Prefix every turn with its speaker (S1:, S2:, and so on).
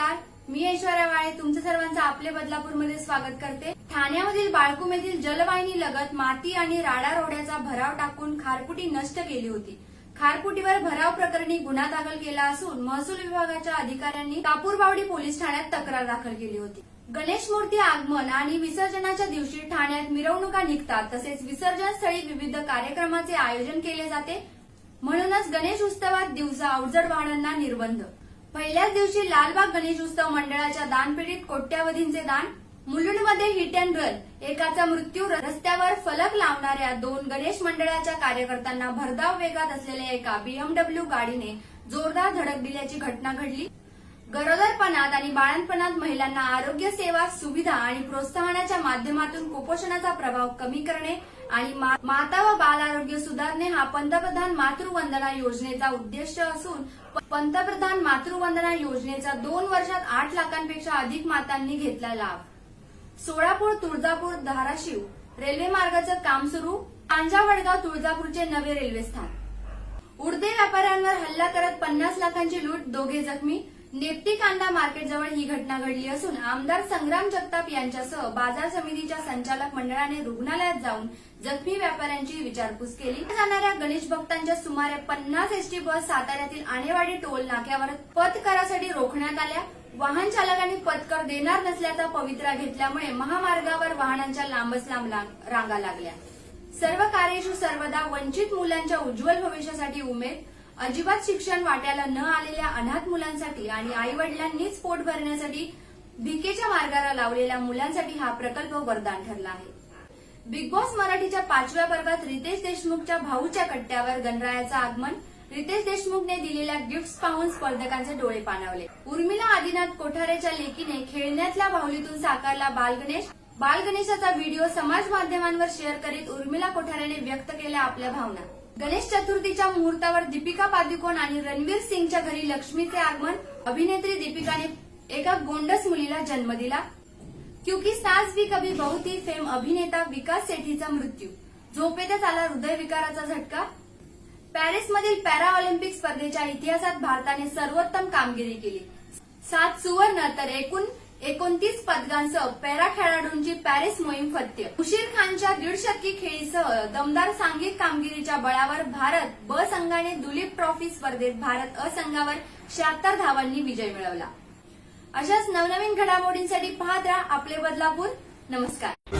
S1: नमस्कार. मी ऐश्वर्या वाळे तुमचं सर्वांचं आपले बदलापूरमध्ये स्वागत करते. ठाण्यामधील बाळकुम येथील जलवाहिनी लगत माती आणि राडा रोड्याचा भराव टाकून खारपुटी नष्ट केली होती. खारपुटीवर भराव प्रकरणी गुन्हा दाखल केला असून महसूल विभागाच्या अधिकाऱ्यांनी कापूरबावडी पोलीस ठाण्यात तक्रार दाखल केली होती. गणेश मूर्ती आगमन आणि विसर्जनाच्या दिवशी ठाण्यात मिरवणुका निघतात तसेच विसर्जन स्थळी विविध कार्यक्रमाचे आयोजन केले जाते. म्हणूनच गणेश उत्सवात दिवसा अवजड वाहनांना निर्बंध. पहिल्याच दिवशी लालबाग गणेश उत्सव मंडळाच्या दानपेटीत कोट्यावधींचे दान मुलुंडमध्ये हिट अँड रन एकाचा मृत्यू रस्त्यावर फलक लावणाऱ्या दोन गणेश मंडळाच्या कार्यकर्त्यांना भरधाव वेगात असलेल्या एका बीएमडब्ल्यू गाडीने जोरदार धडक दिल्याची घटना घडली. गरोदरपणात आणि बाळंतपणात महिलांना आरोग्य सेवा सुविधा आणि प्रोत्साहनाच्या माध्यमातून कुपोषणाचा प्रभाव कमी करणे आणि माता व बाल आरोग्य सुधारणे हा पंतप्रधान मातृवंदना योजनेचा उद्देश असून पंतप्रधान मातृवंदना योजनेचा दोन वर्षात आठ लाखांपेक्षा अधिक मातांनी घेतला लाभ. सोळापूर तुळजापूर धाराशिव रेल्वे मार्गाचं काम सुरू पांजा वडगाव तुळजापूरचे नवे रेल्वे स्थान. उडदे व्यापाऱ्यांवर हल्ला करत पन्नास लाखांची लूट दोघे जखमी नेप्ती कांदा मार्केटजवळ ही घटना घडली असून आमदार संग्राम जगताप यांच्यासह बाजार समितीच्या संचालक मंडळाने रुग्णालयात जाऊन जखमी व्यापाऱ्यांची विचारपूस केली. जाणाऱ्या गणेश भक्तांच्या सुमारे पन्नास एसटी बस साताऱ्यातील आणेवाडी टोल नाक्यावर पथकरासाठी रोखण्यात आल्या. वाहन चालकांनी पथकर देणार नसल्याचा पवित्रा घेतल्यामुळे महामार्गावर वाहनांच्या लांबच लांब रांगा लागल्या. सर्व कार्यशू सर्वदा वंचित मुलांच्या उज्ज्वल भविष्यासाठी उमेद अजिबात शिक्षण वाट्याला न आलेल्या अनाथ मुलांसाठी आणि आई वडिलांनीच पोट भरण्यासाठी भिकेच्या मार्गाला लावलेल्या मुलांसाठी हा प्रकल्प वरदान ठरला आहे. बिग बॉस मराठीच्या पाचव्या वर्गात रितेश देशमुखच्या भाऊच्या कट्ट्यावर गणरायाचं आगमन रितेश देशमुखने दिलेल्या गिफ्ट्स पाहून स्पर्धकांचे डोळे पाणावले. उर्मिला आदिनाथ कोठारेच्या लेकीने खेळण्यातल्या बाहुलीतून साकारला बालगणेश. बालगणेशाचा व्हिडिओ समाज माध्यमांवर शेअर करीत उर्मिला कोठारेने व्यक्त केल्या आपल्या भावना. गणेश चतुर्थीच्या मुहूर्तावर दीपिका पादुकोण आणि रणवीर सिंगच्या घरी लक्ष्मीचे आगमन. अभिनेत्री दीपिकाने एका गोंडस मुलीला जन्म दिला. क्युकी सास भी कभी बहुती फेम अभिनेता विकास सेठीचा मृत्यू. झोपेतच आला हृदयविकाराचा झटका. पॅरिसमधील पॅरा ऑलिम्पिक स्पर्धेच्या इतिहासात भारताने सर्वोत्तम कामगिरी केली. सात सुवर्ण तर एकूण एकोणतीस पदकांसह पॅरा खेळाडूंची पॅरिस मोहीम फत्य उशीर खानच्या दीडशतकी खेळीसह दमदार सांघिक कामगिरीच्या बळावर भारत ब संघाने दुलीप ट्रॉफी स्पर्धेत भारत अ संघावर शहात्तर धावांनी विजय मिळवला. अशाच नवनवीन घडामोडींसाठी पाहत राहा आपले बदलापूर. नमस्कार.